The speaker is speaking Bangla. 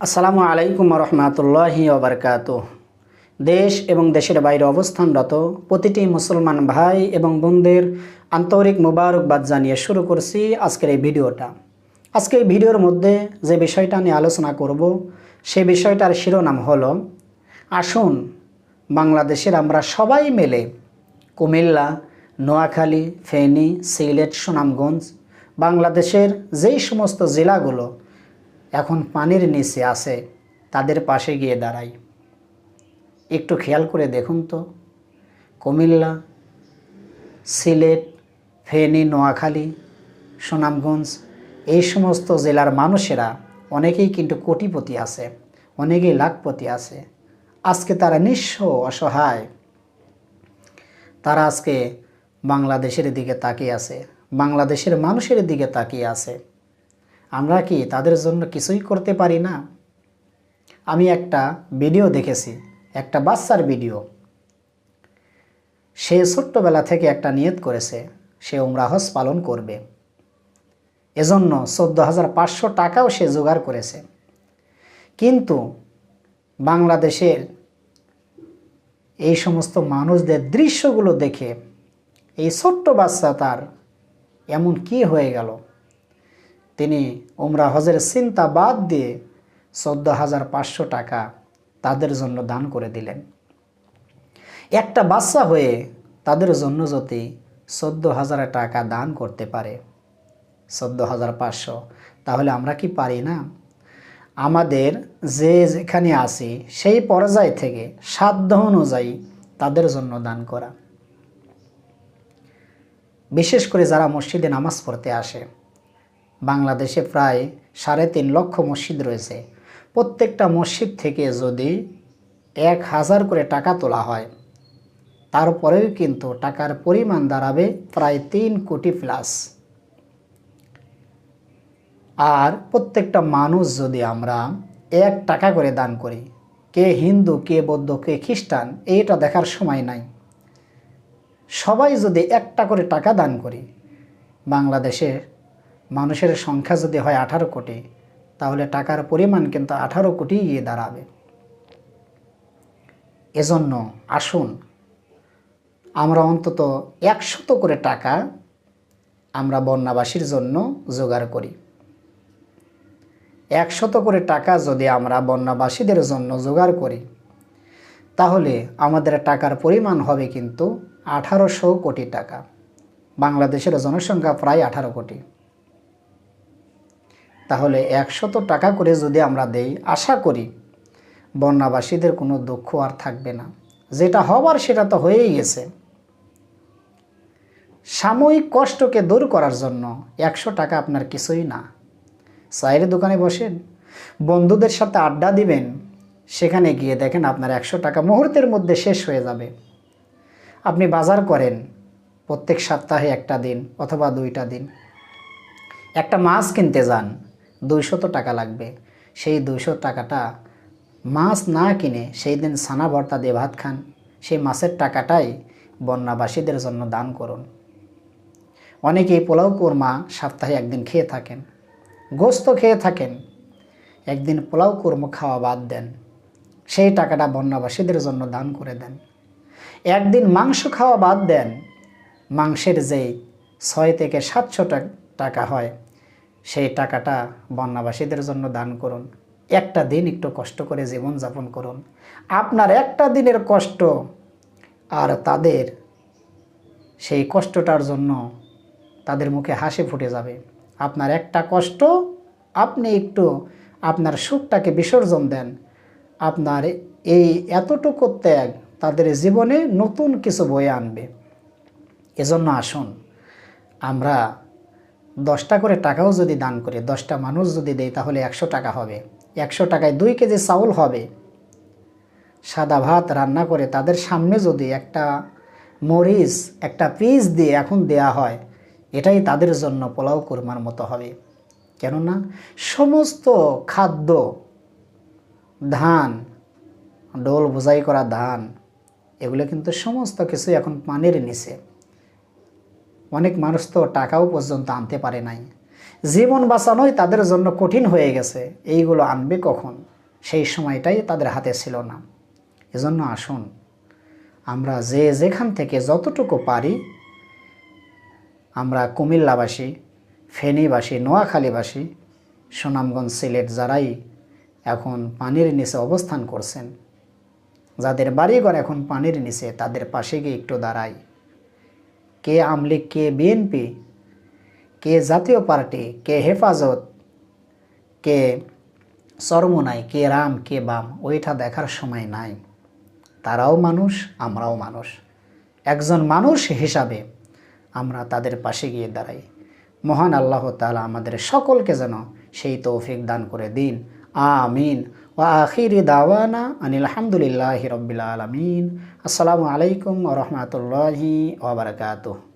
আসসালামু আলাইকুম রহমতুল্লাহি ওবরকাত দেশ এবং দেশের বাইরে অবস্থানরত প্রতিটি মুসলমান ভাই এবং বোনদের আন্তরিক মুবারকবাদ জানিয়ে শুরু করছি আজকের এই ভিডিওটা। আজকে এই ভিডিওর মধ্যে যে বিষয়টা নিয়ে আলোচনা করব, সে বিষয়টার শিরোনাম হল, আসুন বাংলাদেশের আমরা সবাই মিলে কুমিল্লা, নোয়াখালী, ফেনী, সিলেট, সুনামগঞ্জ, বাংলাদেশের যেই সমস্ত জেলাগুলো এখন পানির নিচে আছে, তাদের পাশে গিয়ে দাঁড়াই। একটু খেয়াল করে দেখুন তো। কুমিল্লা, সিলেট, ফেনী, নোয়াখালী, সুনামগঞ্জ, এই সমস্ত জেলার মানুষেরা অনেকেই কিন্তু কোটিপতি আছে, অনেকেই লাখপতি আছে। আজকে তারা নিঃস্ব অসহায়। তারা আজকে বাংলাদেশের দিকে তাকিয়ে আছে, বাংলাদেশের মানুষের দিকে তাকিয়ে আছে। আমরা কি তাদের জন্য কিছুই করতে পারি না? আমি একটা ভিডিও দেখেছি, একটা বাচ্চার ভিডিও। সে ছোট্টবেলা থেকে একটা নিয়ত করেছে, সে উমরাহজ পালন করবে। এজন্য চোদ্দ হাজার পাঁচশো টাকাও সে জোগাড় করেছে। কিন্তু বাংলাদেশের এই সমস্ত মানুষদের দৃশ্যগুলো দেখে এই ছোট্ট বাচ্চা তার এমন কি হয়ে গেল? তিনি উমরা হজের চিন্তা বাদ দিয়ে চোদ্দ হাজার পাঁচশো টাকা তাদের জন্য দান করে দিলেন। একটা বাচ্চা হয়ে তাদের জন্য যদি চোদ্দ হাজার টাকা দান করতে পারে, চোদ্দ হাজার পাঁচশো, তাহলে আমরা কি পারি না? আমাদের যে যেখানে আছি, সেই পর্যায় থেকে সাধ্য অনুযায়ী তাদের জন্য দান করা। বিশেষ করে যারা মসজিদে নামাজ পড়তে আসে বাংলাদেশে প্রায় সাড়ে তিন লক্ষ মসজিদ রয়েছে। প্রত্যেকটা মসজিদ থেকে যদি এক হাজার করে টাকা তোলা হয়, তারপরেও কিন্তু টাকার পরিমাণ দাঁড়াবে প্রায় তিন কোটি প্লাস। আর প্রত্যেকটা মানুষ যদি আমরা এক টাকা করে দান করি, কে হিন্দু, কে বৌদ্ধ, কে খ্রিস্টান, এইটা দেখার সময় নাই। সবাই যদি একটা করে টাকা দান করি বাংলাদেশে মানুষের সংখ্যা যদি হয় আঠারো কোটি, তাহলে টাকার পরিমাণ কিন্তু আঠারো কোটি গিয়ে দাঁড়াবে। এজন্য আসুন, আমরা অন্তত একশত করে টাকা আমরা বন্যাবাসীর জন্য জোগাড় করি। একশত করে টাকা যদি আমরা বন্যাবাসীদের জন্য জোগাড় করি, তাহলে আমাদের টাকার পরিমাণ হবে কিন্তু আঠারোশো কোটি টাকা। বাংলাদেশের জনসংখ্যা প্রায় আঠারো কোটি। তাহলে একশত টাকা করে যদি আমরা দেই, আশা করি বন্যাবাসীদের কোনো দুঃখ আর থাকবে না। যেটা হবার সেটা তো হয়েই গেছে। সাময়িক কষ্টকে দূর করার জন্য একশো টাকা আপনার কিছুই না। চায়ের দোকানে বসেন, বন্ধুদের সাথে আড্ডা দিবেন, সেখানে গিয়ে দেখেন আপনার একশো টাকা মুহূর্তের মধ্যে শেষ হয়ে যাবে। আপনি বাজার করেন, প্রত্যেক সপ্তাহে একটা দিন অথবা দুইটা দিন। একটা মাছ কিনতে যান দুইশত টাকা লাগবে। সেই দুইশো টাকাটা মাছ না কিনে সেই দিন ছানা ভর্তা দিয়ে ভাত খান। সেই মাছের টাকাটাই বন্যাবাসীদের জন্য দান করুন। অনেকেই পোলাও কোরমা সপ্তাহে একদিন খেয়ে থাকেন, গোস্ত খেয়ে থাকেন, একদিন পোলাও কোরমা খাওয়া বাদ দেন। সেই টাকাটা বন্যাবাসীদের জন্য দান করে দেন। একদিন মাংস খাওয়া বাদ দেন। মাংসের যেই ছয় থেকে সাতশো টাকা হয় সেই টাকাটা বন্যাবাসীদের জন্য দান করুন। একটা দিন একটু কষ্ট করে জীবনযাপন করুন। আপনার একটা দিনের কষ্ট আর তাদের সেই কষ্টটার জন্য তাদের মুখে হাসি ফুটে যাবে। আপনার একটা কষ্ট, আপনি একটু আপনার সুখটাকে বিসর্জন দেন। আপনার এই এতটুকু ত্যাগ তাদের জীবনে নতুন কিছু বয়ে আনবে। এজন্য আসুন, আমরা দশটা করে টাকাও যদি দান করে, দশটা মানুষ যদি দেয়, তাহলে একশো টাকা হবে। একশো টাকায় দুই কেজি চাউল হবে। সাদা ভাত রান্না করে তাদের সামনে যদি একটা মরিচ, একটা পিস দিয়ে এখন দেয়া হয়, এটাই তাদের জন্য পোলাও কুরমার মতো হবে। কেননা সমস্ত খাদ্য, ধান, ডোল বোঝাই করা ধান, এগুলো কিন্তু সমস্ত কিছু এখন পানির নিচে। অনেক মানুষ তো টাকাও পর্যন্ত আনতে পারে নাই। জীবন বাঁচানোই তাদের জন্য কঠিন হয়ে গেছে। এইগুলো আনবে কখন? সেই সময়টাই তাদের হাতে ছিল না। এজন্য আসুন, আমরা যে যেখান থেকে যতটুকু পারি, আমরা কুমিল্লাবাসী, ফেনীবাসী, নোয়াখালীবাসী, সুনামগঞ্জ সিলেট যারাই এখন পানির নিচে অবস্থান করছেন, যাদের বাড়িঘর এখন পানির নিচে, তাদের পাশে গিয়ে একটু দাঁড়াই। কে আমলিগ কে বিএনপি, কে জাতীয় পার্টি, কে হেফাজত, কে চরমোনাই কে রাম, কে বাম, ওইটা দেখার সময় নাই। তারাও মানুষ, আমরাও মানুষ। একজন মানুষ হিসাবে আমরা তাদের পাশে গিয়ে দাঁড়াই। মহান আল্লাহ তাআলা আমাদের সকলকে যেন সেই তৌফিক দান করে দিন। আমিন। ওয়া আখিরি দাওয়ানা আনিল হামদুলিল্লাহি রব্বিল আলামিন। আসসালামু আলাইকুম ওয়া রাহমাতুল্লাহি ওয়া বারাকাতুহু।